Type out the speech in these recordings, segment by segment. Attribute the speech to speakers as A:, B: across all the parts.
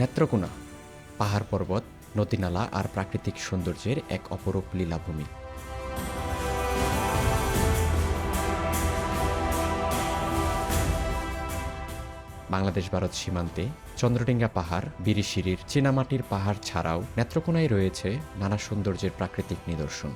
A: নেত্রকোনা, পাহাড় পর্বত নদীনালা আর প্রাকৃতিক সৌন্দর্যের এক অপরূপ লীলাভূমি। বাংলাদেশ ভারত সীমান্তে চন্দ্রডিঙ্গা পাহাড়, বিরিশিরির চীনামাটির পাহাড় ছাড়াও নেত্রকোনায় রয়েছে নানা সৌন্দর্যের প্রাকৃতিক নিদর্শন।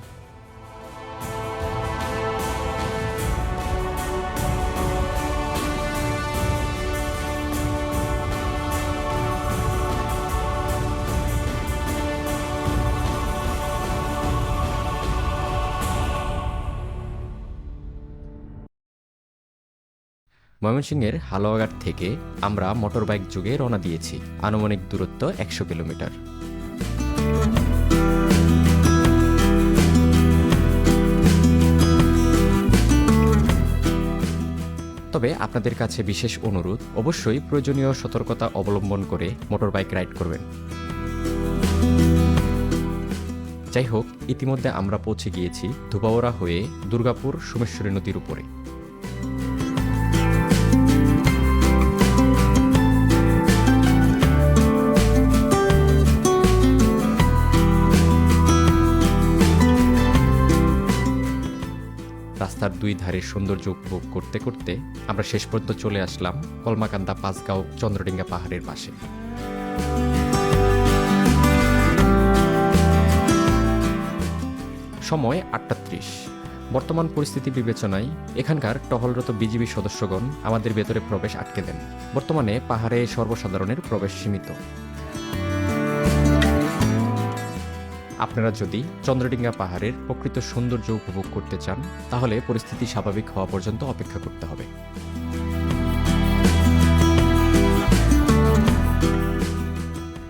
A: ময়মনসিংহের হালুয়াঘাট থেকে আমরা মোটরবাইক যুগে রওনা দিয়েছি। আনুমানিক দূরত্ব একশো কিলোমিটার। তবে আপনাদের কাছে বিশেষ অনুরোধ, অবশ্যই প্রয়োজনীয় সতর্কতা অবলম্বন করে মোটরবাইক রাইড করবেন। যাই হোক, ইতিমধ্যে আমরা পৌঁছে গিয়েছি ধুবাওরা হয়ে দুর্গাপুর সোমেশ্বরী নদীর উপরে। রাস্তার দুই ধারে সৌন্দর্য উপভোগ করতে করতে আমরা শেষ পর্যন্ত চলে আসলাম কলমাকান্দা পাঁচগাঁও চন্দ্রডিঙ্গা পাহাড়ের পাশে। সময় আটটা বর্তমান পরিস্থিতি বিবেচনায় এখানকার টহলরত বিজিবি সদস্যগণ আমাদের ভেতরে প্রবেশ আটকে দেন। বর্তমানে পাহাড়ে সর্বসাধারণের প্রবেশ সীমিত। আপনারা যদি চন্দ্রডিঙ্গা পাহাড়ের প্রকৃত সৌন্দর্য উপভোগ করতে চান, তাহলে পরিস্থিতি স্বাভাবিক হওয়া পর্যন্ত অপেক্ষা করতে হবে।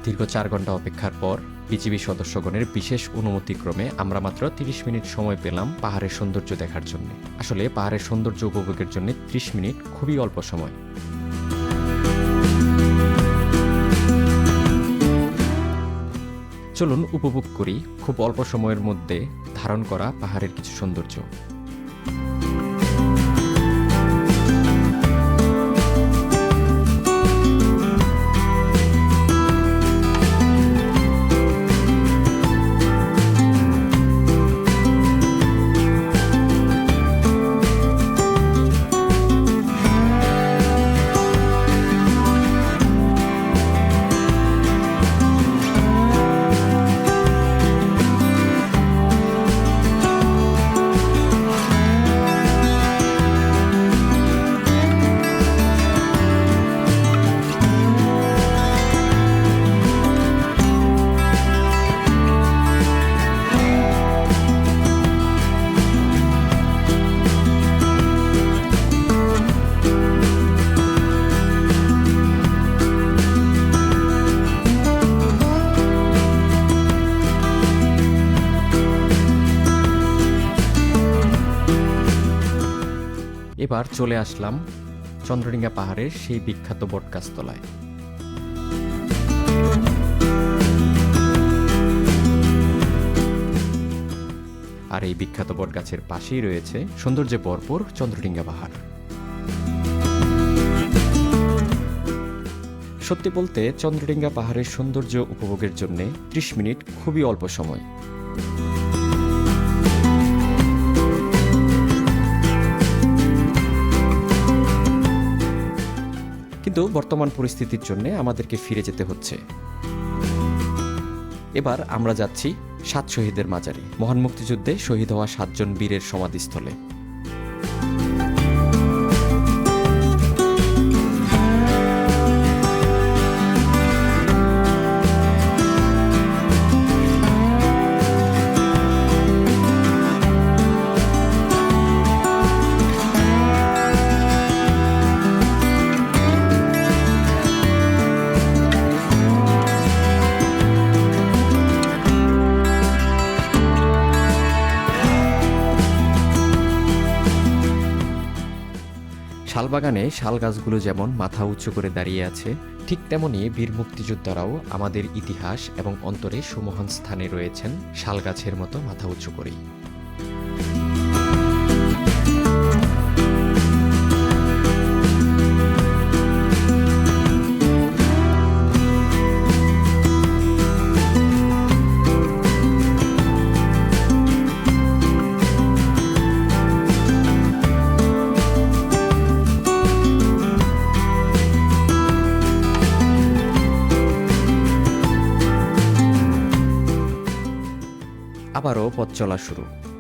A: দীর্ঘ চার ঘণ্টা অপেক্ষার পর বিজিবি সদস্যগণের বিশেষ অনুমতিক্রমে আমরা মাত্র তিরিশ মিনিট সময় পেলাম পাহাড়ের সৌন্দর্য দেখার জন্য। আসলে পাহাড়ের সৌন্দর্য উপভোগের জন্য ত্রিশ মিনিট খুবই অল্প সময়। চলুন উপভোগ করি খুব অল্প সময়ের মধ্যে ধারণ করা পাহাড়ের কিছু সৌন্দর্য। এবার চলে আসলাম চন্দ্রডিঙ্গা পাহাড়ের সেই বিখ্যাত বটগাছতলায়। আর এই বিখ্যাত বটগাছের পাশেই রয়েছে সৌন্দর্যে ভরপুর চন্দ্রডিঙ্গা পাহাড়। সত্যি বলতে চন্দ্রডিঙ্গা পাহাড়ের সৌন্দর্য উপভোগের জন্য ত্রিশ মিনিট খুবই অল্প সময়। কিন্তু বর্তমান পরিস্থিতির জন্য আমাদেরকে ফিরে যেতে হচ্ছে। এবার আমরা যাচ্ছি সাত শহীদের মাজারে। মহান মুক্তিযুদ্ধে শহীদ হওয়া সাতজন বীরের সমাধিস্থলে। শালবাগানে শাল গাছগুলো যেমন মাথা উঁচু করে দাঁড়িয়ে আছে, ঠিক তেমনি বীর মুক্তিযোদ্ধারাও আমাদের ইতিহাস এবং অন্তরে সুমহান স্থানে রয়েছেন শাল গাছের মতো মাথা উঁচু করেই। আবারও পথ চলা শুরু।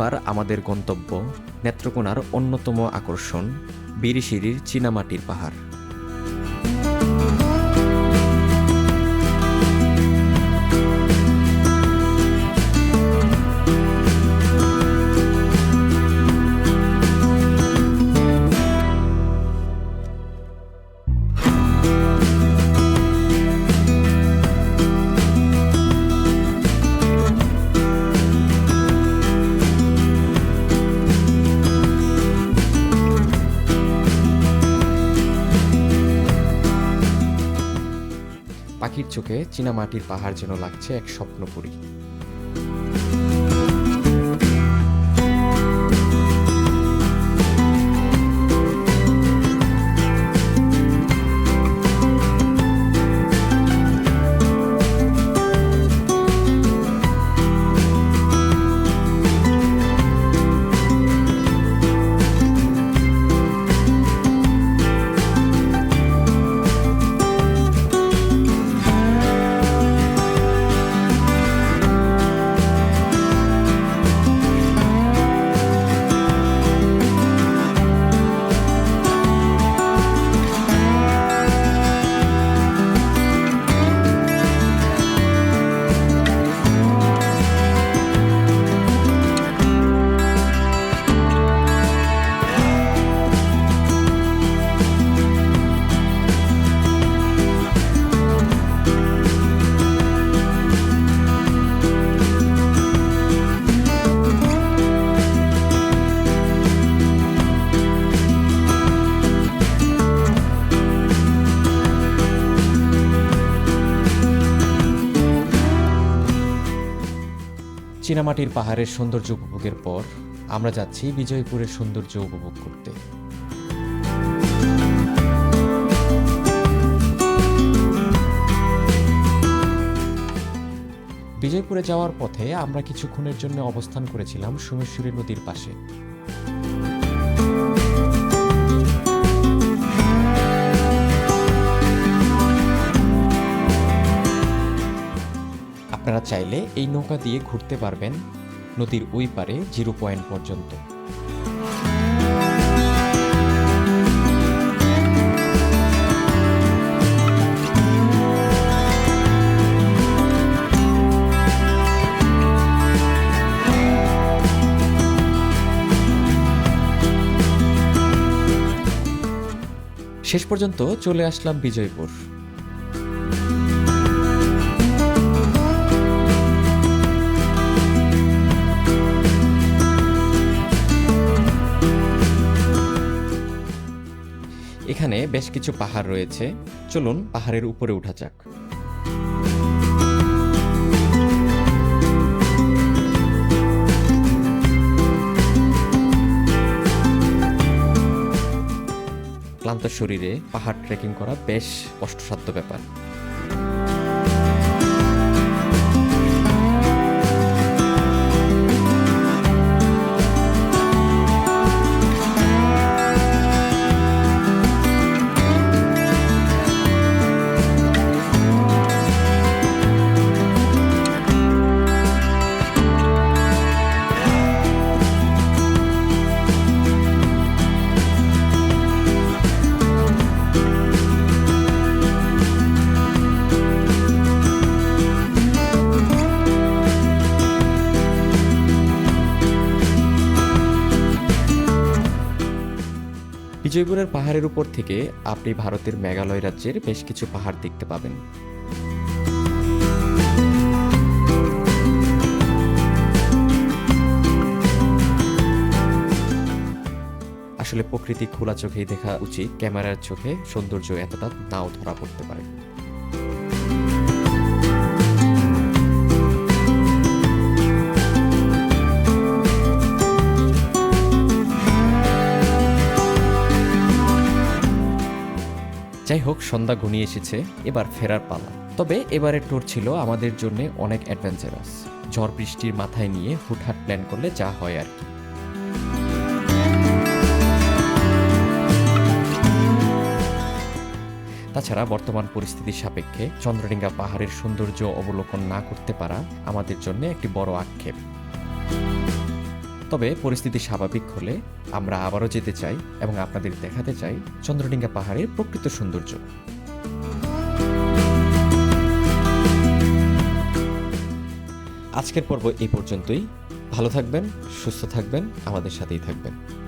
A: এবার আমাদের গন্তব্য নেত্রকোনার অন্যতম আকর্ষণ বিরিশিরির চীনামাটির পাহাড়। চোখে চীনামাটির পাহাড় যেন লাগছে এক স্বপ্নপুরী। চীনামাটির পাহাড়ের সৌন্দর্য উপভোগের পর আমরা যাচ্ছি বিজয়পুরের সৌন্দর্য উপভোগ করতে। বিজয়পুরে যাওয়ার পথে আমরা কিছুক্ষণের জন্য অবস্থান করেছিলাম সোমেশ্বরী নদীর পাশে। আপনারা চাইলে এই নৌকা দিয়ে ঘুরতে পারবেন নদীর ওই পারে জিরো পয়েন্ট পর্যন্ত। শেষ পর্যন্ত চলে আসলাম বিজয়পুর। বেশ কিছু পাহাড় রয়েছে। চলুন পাহাড়ের উপরে উঠা যাক। ক্লান্ত শরীরে পাহাড় ট্রেকিং করা বেশ কষ্টসাধ্য ব্যাপার। বিজয়পুরের পাহাড়ের উপর থেকে আপনি ভারতের মেঘালয় রাজ্যের বেশ কিছু পাহাড় দেখতে পাবেন। আসলে প্রকৃতি খোলা চোখেই দেখা উচিত, ক্যামেরার চোখে সৌন্দর্য এতটা নাও ধরা পড়তে পারে। যাই হোক সন্ধ্যা ঘনিয়ে এসেছে, এবার ফেরার পালা। তবে এবারের ট্যুর ছিল আমাদের জন্য অনেক অ্যাডভেঞ্চারাস ঝড় বৃষ্টির মাথায় নিয়ে হুটহাট প্ল্যান করলে যা হয় আর কি। তাছাড়া বর্তমান পরিস্থিতির সাপেক্ষে চন্দ্রডিঙ্গা পাহাড়ের সৌন্দর্য অবলোকন না করতে পারা আমাদের জন্য একটি বড় আক্ষেপ। তবে পরিস্থিতি স্বাভাবিক হলে আমরা আবারও যেতে চাই এবং আপনাদের দেখাতে চাই চন্দ্রডিঙ্গা পাহাড়ের প্রকৃত সৌন্দর্য। আজকের পর্ব এই পর্যন্তই। ভালো থাকবেন, সুস্থ থাকবেন, আমাদের সাথেই থাকবেন।